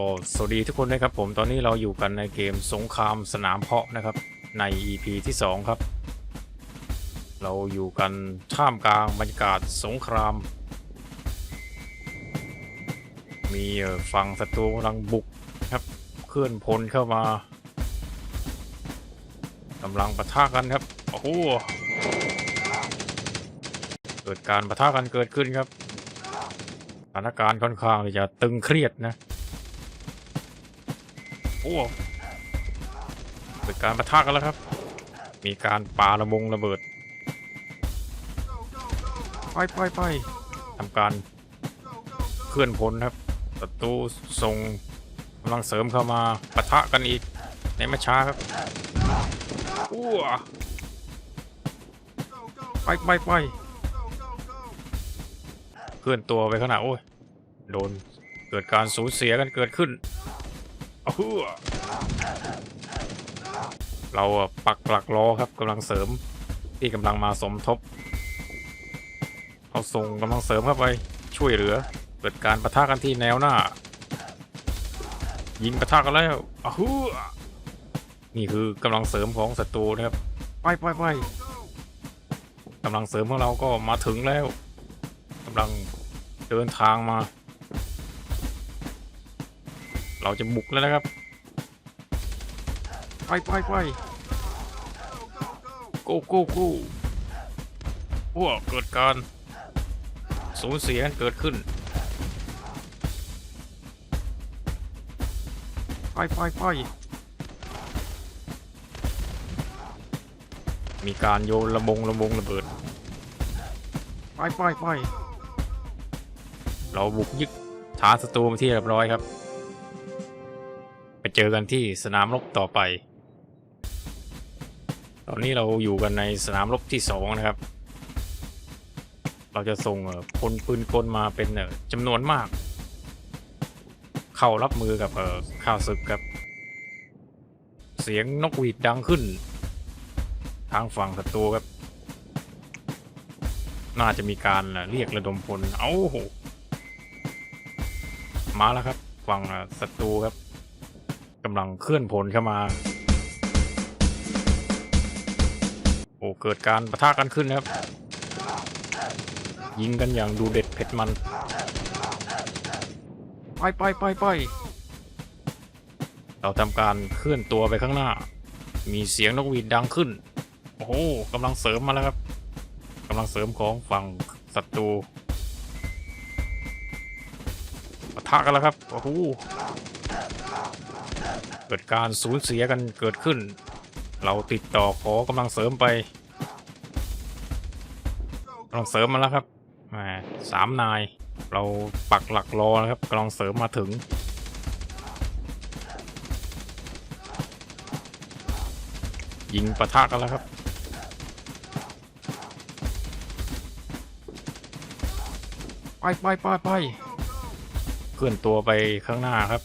ก็สวัสดีทุกคนนะครับผมตอนนี้เราอยู่กันในเกมสงครามสนามเพาะนะครับ ใน EP ที่ 2 ครับ เราอยู่กันท่ามกลางบรรยากาศสงคราม มีฝั่งศัตรูกำลังบุกครับ เคลื่อนพลเข้ามากำลังปะทะกันครับโอ้โหเกิดการปะทะกันเกิดขึ้นครับสถานการณ์ค่อนข้างที่จะตึงเครียดนะ อ้เกิดการประทะกันแล้วครับ มีการปาระบงระเบิดไปไปไปทำการเคลื่อนพลครับศัตรูส่งกำลังเสริมเข้ามาปะทะกันอีกในไม่ช้าครับอ้วไปไปไปเคลื่อนตัวไปขนาดโอ้ยโดนเกิดการสูญเสียกันเกิดขึ้น อ้าวเราปักหลักรอครับกำลังเสริมที่กำลังมาสมทบเราส่งกำลังเสริมเข้าไปช่วยเหลือ เกิดการประทะกันที่แนวหน้า ยิงประทะกันแล้วอ้าวนี่คือกำลังเสริมของศัตรูนะครับไปไปไปกำลังเสริมของเราก็มาถึงแล้วกำลังเดินทางมา เราจะบุกแล้วนะครับไปไปไปโกโก้โก้พวกเกิดการสูญเสียกันเกิดขึ้นไปไปไปมีการโยนระบงระบงระเบิดไปไปไปเราบุกยึดฐานศัตรูมาที่เรียบร้อยครับไป เจอกันที่สนามรบต่อไป ตอนนี้เราอยู่กันในสนามรบที่สองนะครับ เราจะส่งเอ่อพลปืนกลมาเป็นจำนวนมาก เข้ารับมือกับข้าวศึกครับ เสียงนกหวีดดังขึ้น ทางฝั่งศัตรูครับ น่าจะมีการเรียกระดมพล เอ้าโหมาแล้วครับฝั่งศัตรูครับำลังเคลื่อนพลเข้ามา โอ้เกิดการประทะกันขึ้นนะครับ ยิงกันอย่างดูเด็ดเผ็ดมันไปไปไปไปเราทำการเคลื่อนตัวไปข้างหน้า มีเสียงนกหวีดดังขึ้น โอ้โหกำลังเสริมมาแล้วครับกำลังเสริมของฝั่งศัตรูปะทะกันแล้วครับ โอ้โห เกิดการสูญเสียกันเกิดขึ้น เราติดต่อขอกำลังเสริมไปกำลังเสริมมาแล้วครับแหมสามนาย เราปักหลักรอนะครับกำลังเสริมมาถึง ยิงปะทะกันแล้วครับไปไปไปไปเคลื่อนตัวไปข้างหน้าครับ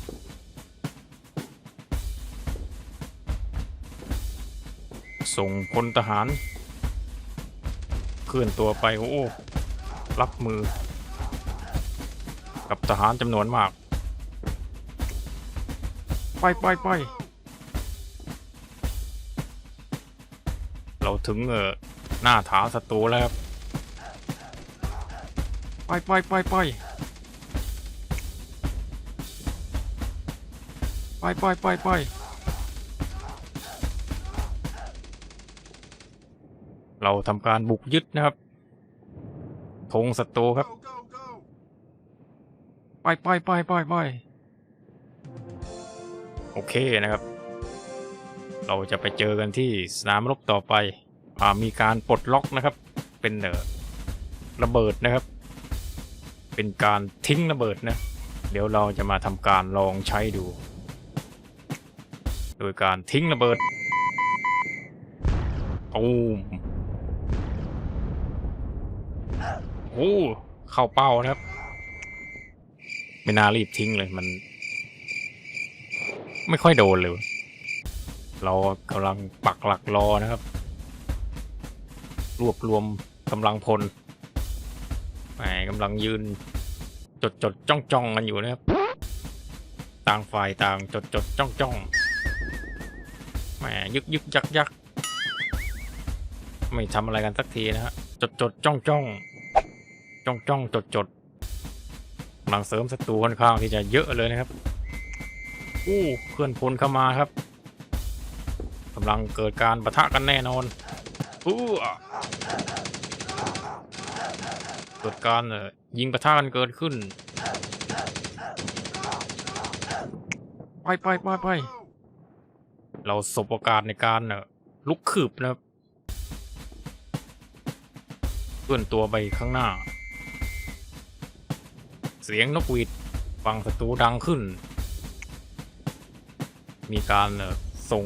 ส่งพลทหาร เคลื่อนตัวไปโอ้โหรับมือ กับทหารจำนวนมาก ไปไปไปเราถึงเออหน้าฐานศัตรูแล้วครับไปไปไปไปไปไปไปไป เราทำการบุกยึดนะครับธงศัตรูครับไปไปไปไปไปโอเคนะครับ เราจะไปเจอกันที่สนามรบต่อไปอมีการปลดล็อกนะครับ เป็นเออระเบิดนะครับ เป็นการทิ้งระเบิดนะ เดี๋ยวเราจะมาทำการลองใช้ดู โดยการทิ้งระเบิดตูม โอ้เข้าเป้านะครับ ไม่น่ารีบทิ้งเลยมัน ไม่ค่อยโดนเลย เรากำลังปักหลักรอนะครับ รวบรวมกำลังพลแหมกำลังยืน จดจดจ้องจ้องกันอยู่นะครับ ต่างฝ่ายต่างจดจดจ้องจ้องแหมยึกยึกยักยักไม่ทำอะไรกันสักทีนะฮะจดจดจ้องจ้อง จ้องจ้องจดจดกำลังเสริมศัตรูค่อนข้างที่จะเยอะเลยนะครับอู้เคลื่อนพลเข้ามาครับกำลังเกิดการปะทะกันแน่นอนอู้เกิดการเอ่อยิงปะทะกันเกิดขึ้นไปไปไปไปเราสบโอกาสในการเอ่อลุกคืบนะครับเคลื่อนตัวไปข้างหน้า เสียงนกหวีดฟังศัตรูดังขึ้น มีการส่ง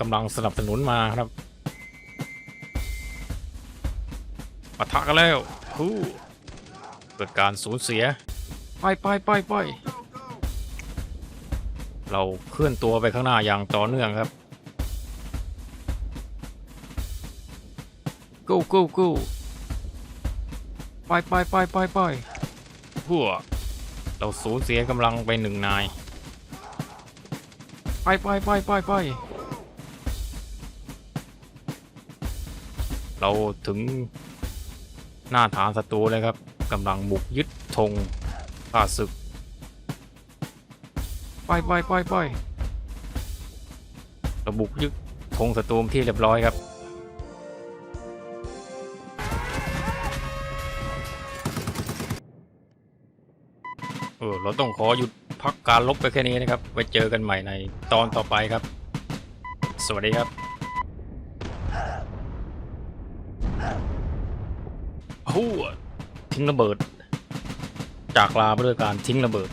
กำลังสนับสนุนมาครับปะทะกันแล้วฮู้เกิดการสูญเสีย ไปไปไปไปเราเคลื่อนตัวไปข้างหน้าอย่างต่อเนื่องครับ go go go ไปไปไปไปไปหัว เราสูญเสียกำลังไปหนึ่งนาย ไปไปไปไปไปเราถึงหน้าฐานศัตรูเลยครับกำลังบุกยึดธงข้าศึก ไปไปไปไปเราบุกยึดธงศัตรูที่เรียบร้อยครับ ออเราต้องขอหยุดพักการลบไปแค่นี้นะครับ ไว้เจอกันใหม่ในตอนต่อไปครับ สวัสดีครับหู้ทิ้งระเบิด จากลาไปด้วยการทิ้งระเบิด